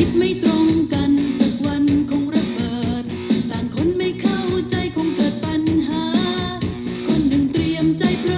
คิดไม่ตรงกันสักวันคงระเบิด ต่างคนไม่เข้าใจคงเกิดปัญหา คนหนึ่งเตรียมใจพร้อ